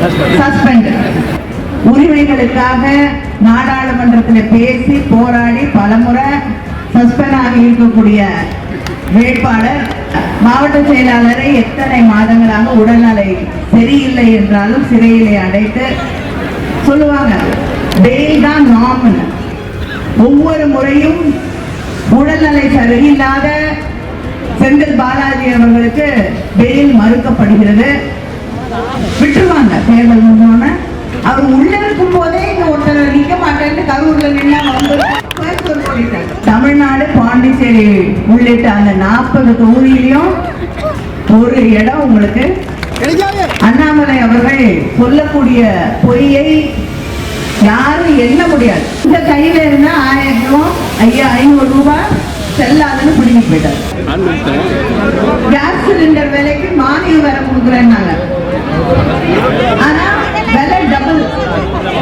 Suspend உரிமைகளுக்காக நாடாளுமன்றத்தில் பேசி போராடி பலமுறை சஸ்பெண்ட் ஆகி இருக்கக்கூடிய வேட்பாளர் மாவட்ட செயலாளரை எத்தனை மாதங்களாக உடல்நலை சரியில்லை என்றாலும் சிறையிலே அடைத்து சொல்லுவாங்க பெயில் தான் நார்மல் ஒவ்வொரு முறையும் உடல்நலை சரியில்லாத செந்தில் பாலாஜி அவர்களுக்கு பெயில் மறுக்கப்படுகிறது. விட்டுருவாங்க. தேர்தல் முடிஞ்சோடனே அவர் உள்ள இருக்கும் போதே இங்க ஒருத்தர் நிக்க மாட்டேன்னு கரூர்ல நின்னா வந்து தமிழ்நாடு பாண்டிச்சேரி உள்ளிட்ட அந்த நாற்பது தொகுதியிலையும் ஒரு இடம் உங்களுக்கு அண்ணாமலை அவர்கள் சொல்லக்கூடிய பொய்யை யாரும் எண்ண முடியாது. இந்த கையில இருந்தா ஆயிரம் ரூபாய் ஐயா ஐநூறு ரூபாய் செல்லாதுன்னு பிடிங்கி போயிட்டாரு. கேஸ் சிலிண்டர் விலைக்கு மானியம் வேற கொடுக்குறேன்னாங்க ஆனா விலை டபுள்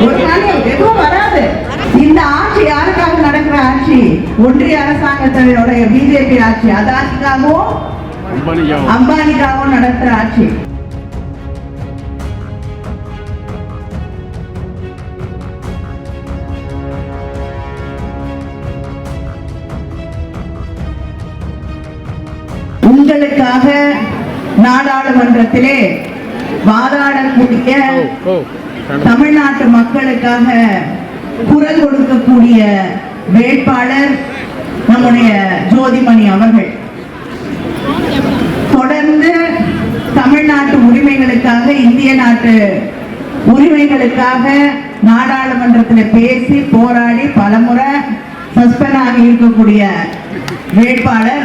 ஒரு மானியம் எதுவும் வராது இந்த ஆட்சி யாருக்காக நடக்கிற ஆட்சி ஒன்றிய அரசாங்கத்தோட பிஜேபி ஆட்சி அதானிக்காகவும் அம்பானிக்காகவும் நடத்துற ஆட்சி. உங்களுக்காக நாடாளுமன்றத்திலே வாதாடக்கூடிய தமிழ்நாட்டு மக்களுக்காக குரல் கொடுக்கக்கூடிய வேட்பாளர் நம்முடைய ஜோதிமணி அவர்கள். தொடர்ந்து தமிழ்நாட்டு உரிமைகளுக்காக இந்திய நாட்டு உரிமைகளுக்காக நாடாளுமன்றத்தில் பேசி போராடி பலமுறை சஸ்பெண்ட் ஆகி இருக்கக்கூடிய வேட்பாளர்.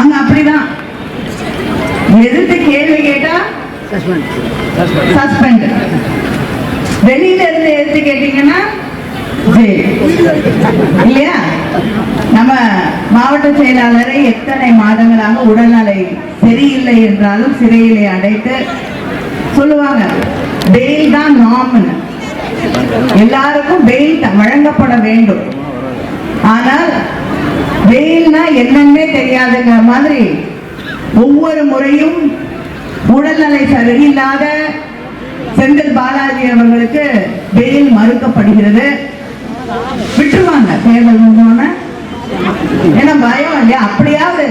அங்க அப்படிதான். எதிர்த்து கேள்வி கேட்டா சஸ்பெண்ட். வெளியில இருந்து எடுத்து கேட்டீங்கன்னா. இல்லையா? நம்ம மாவட்ட செயலாளரை எத்தனை மாதங்களாக உடல்நலை சரியில்லை என்றாலும் சிறையிலே அடைத்து சொல்லுவாங்க பெயில் தான் நார்மல் எல்லாருக்கும் பெயில் வழங்கப்பட வேண்டும். ஆனால் வெயில்னா என்னன்னே தெரியாதுங்கிற மாதிரி ஒவ்வொரு முறையும் உடல்நலை சரியில்லாத செந்தில் பாலாஜி அவர்களுக்கு வெயில் மறுக்கப்படுகிறது. விட்டுருவாங்க. தேர்தல் முடிஞ்சோடனே ஏன்னா பயம் இல்லையா? அப்படியாவது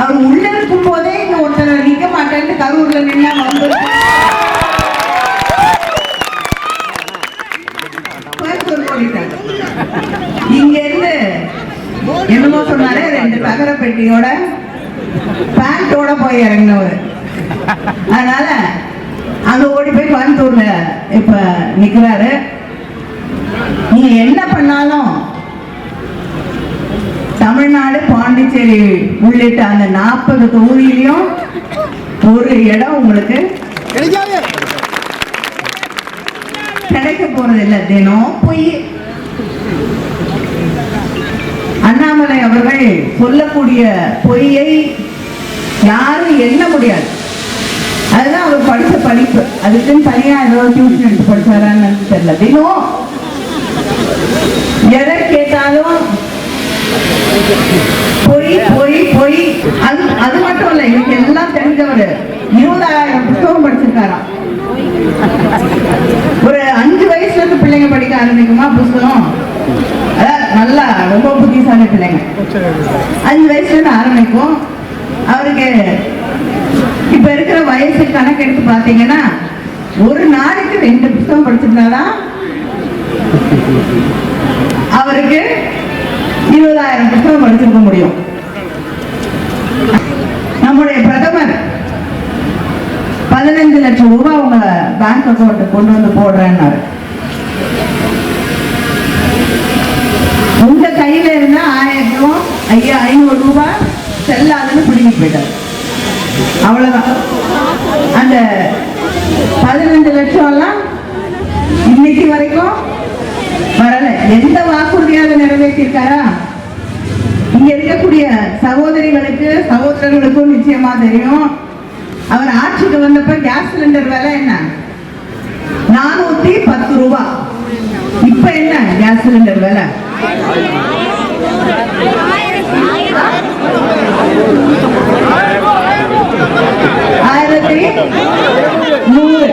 அவர் உள்ள இருக்கும் போதே இந்த ஒருத்தர் நிக்க மாட்டேன்னு கரூர்ல நின்னா வந்து இங்க இருந்து என்னமோ சொன்னாரு ரெண்டு தகர பெட்டியோட பேண்டோட போய் இறங்கினவர். அதனால அங்க ஓடி போய் கோயம்புத்தூர்ல இப்ப நிக்கிறாரு. நீங்க என்ன பண்ணாலும் தமிழ்நாடு பாண்டிச்சேரி உள்ளிட்ட அந்த நாற்பது தொகுதியிலையும் ஒரு இடம் உங்களுக்கு கிடைக்க போறது இல்ல. தினம் பொய் அண்ணாமலை அவர்கள் சொல்லக்கூடிய பொய்யை யாரும் எண்ண முடியாது. அதுதான் அவர் படிச்ச படிப்பு. அதுக்குன்னு தனியா ஏதோ டியூஷன் எடுத்து படிச்சாரான்னு தெரியல. தினம் எதை கேட்டாலும் பொய் பொய் பொய். அது அது மட்டும் இல்ல எனக்கு எல்லாம் தெரிஞ்சவர். இருபதாயிரம் புத்தகம் படிச்சிருக்காராம் ஒரு அஞ்சு வயசுல இருந்து பிள்ளைங்க படிக்க ஆரம்பிக்குமா புஸ்தகம் நல்லா ரொம்ப புத்திசாலி பிள்ளைங்க. அஞ்சு வயசுல இருந்து ஆரம்பிக்கும். அவருக்கு இப்ப இருக்கிற வயசு கணக்கெடுத்து பாத்தீங்கன்னா ஒரு நாளைக்கு ரெண்டு புத்தகம் படிச்சிருந்தாதான் அவருக்கு இருபதாயிரம் புத்தகம் படிச்சிருக்க முடியும். நம்முடைய பிரதமர் பதினைஞ்சு லட்சம் ரூபாய் உங்க பேங்க் அக்கௌண்ட் கொண்டு வந்து போடுறேன்னாரு. உங்க கையில இருந்தா ஆயிரம் ரூபாய் ஐயா ஐநூறு ரூபாய் செல்லாதுன்னு பிடிங்கி போயிட்டாரு. அவ்வளவுதான். அந்த பதினஞ்சு லட்சம் எல்லாம் இன்னைக்கு வரைக்கும் வரல எந்த வாக்குறுதியாக நிறைவேற்றிருக்காரா? இங்க இருக்கக்கூடிய சகோதரிகளுக்கு சகோதரர்களுக்கும் நிச்சயமா தெரியும். அவர் ஆட்சிக்கு வந்தப்ப கேஸ் சிலிண்டர் விலை என்ன? நானூத்தி பத்து ரூபா. இப்ப என்ன கேஸ் சிலிண்டர் விலை? ஆயிரத்தி நூறு.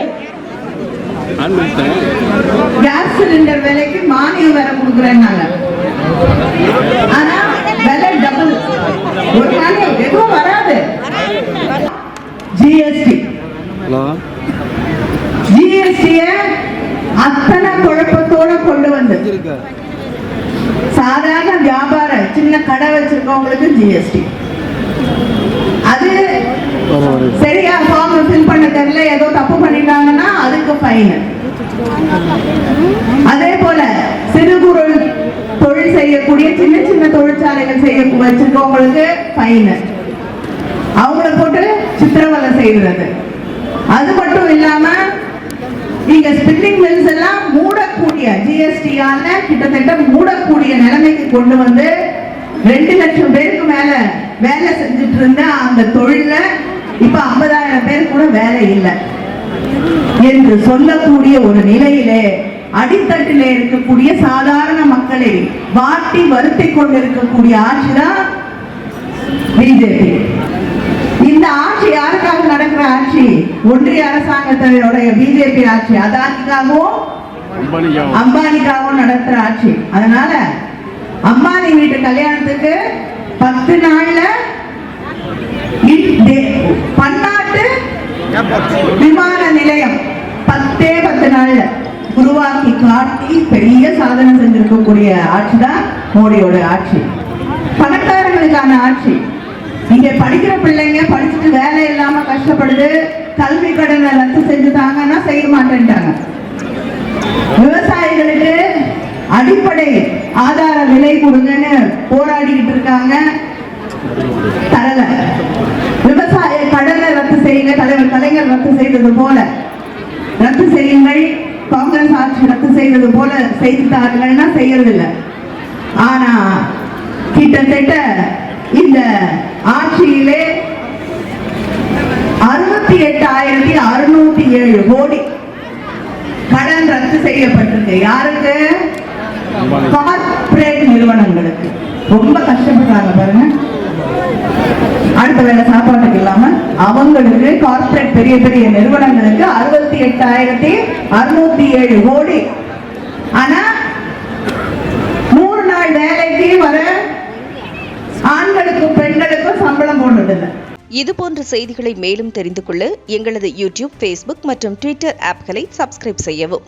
கேஸ் சிலிண்டர் விலைக்கு மானியம் வேற கொடுக்குறேன்னாங்க. ஆனா விலை டபுள் ஒரு மானியம் எதுவும் வராது. ஜிஎஸ்டி ஜிஎஸ்டிய அத்தனை குழப்பத்தோட கொண்டு வந்து. சாதாரண வியாபார சின்ன கடை வச்சிருக்கவங்களுக்கு ஜிஎஸ்டி அது சரியா ஃபார்ம் ஃபில் பண்ண தெரியல ஏதோ தப்பு பண்ணிட்டாங்கன்னா அதுக்கு ஃபைன் அதே போல சிறு குறு தொழில் செய்யக்கூடிய சின்ன சின்ன தொழிற்சாலைகள் செய்ய வச்சிருக்கவங்களுக்கு ஃபைன் அவங்கள போட்டு சித்திரவதை செய்யறது அது மட்டும் இல்லாம நீங்க ஸ்பின்னிங் மில்ஸ் எல்லாம் மூடக்கூடிய ஜிஎஸ்டியால கிட்டத்தட்ட மூடக்கூடிய நிலைமைக்கு கொண்டு வந்து ரெண்டு லட்சம் பேருக்கு மேல வேலை செஞ்சுட்டு இருந்த அந்த தொழில இப்ப ஐம்பதாயிரம் பேர் கூட வேலை இல்லை. என்று சொல்லக்கூடிய ஒரு நிலையிலே அடித்தட்டிலே இருக்கக்கூடிய சாதாரண மக்களை வாட்டி வருத்தி கொண்டிருக்கக்கூடிய ஆட்சிதான் பிஜேபி. இந்த ஆட்சி யாருக்காக நடக்கிற ஆட்சி? ஒன்றிய அரசாங்கத்தினுடைய பிஜேபி ஆட்சி. அதானிக்காகவும் அம்பானிக்காகவும் நடத்துற ஆட்சி. அதனால அம்பானி வீட்டு கல்யாணத்துக்கு பத்து நாள்ல பன்னாட்டு விமான நிலையம். பத்தே பத்து நாள்ல உருவாக்கி காட்டி பெரிய சாதனை செஞ்சிருக்கக்கூடிய ஆட்சி தான் மோடியோட ஆட்சி. பணக்காரர்களுக்கான ஆட்சி. இங்க படிக்கிற பிள்ளைங்க படிச்சுட்டு வேலை இல்லாம கஷ்டப்படுது கல்வி கடனை ரத்து செஞ்சுட்டாங்கன்னா செய்ய மாட்டேன்ட்டாங்க. விவசாயிகளுக்கு அடிப்படை ஆதார விலை கொடுங்கன்னு போராடிக்கிட்டு இருக்காங்க. செய்தது போல. ரத்து செய்யுங்கள். காங்கிரஸ் ஆட்சி ரத்து செய்தது போல செய்தார்கள்னா செய்யறதில்ல. ஆனா கிட்டத்தட்ட இந்த ஆட்சியிலே அறுபத்தி எட்டாயிரத்தி அறுநூத்தி ஏழு கோடி கடன் ரத்து செய்யப்பட்டிருக்கு. யாருக்கு? கார்ப்பரேட் நிறுவனங்களுக்கு. ரொம்ப கஷ்டப்படுறாங்க பாருங்க. அடுத்த வேலை சாப்பாட்டுக்கு இல்லாம அவங்களுக்கு கார்ப்பரேட் பெரிய பெரிய நிறுவனங்களுக்கு அறுபத்தி எட்டாயிரத்தி அறுநூத்தி ஏழு கோடி. ஆனா நூறு நாள் வேலைக்கு வர ஆண்களுக்கும் பெண்களுக்கும் சம்பளம் போடுறதில்லை. இதுபோன்ற செய்திகளை மேலும் தெரிந்து கொள்ள எங்களது யூடியூப் ஃபேஸ்புக் மற்றும் ட்விட்டர் ஆப்களை சப்ஸ்கிரைப் செய்யவும்.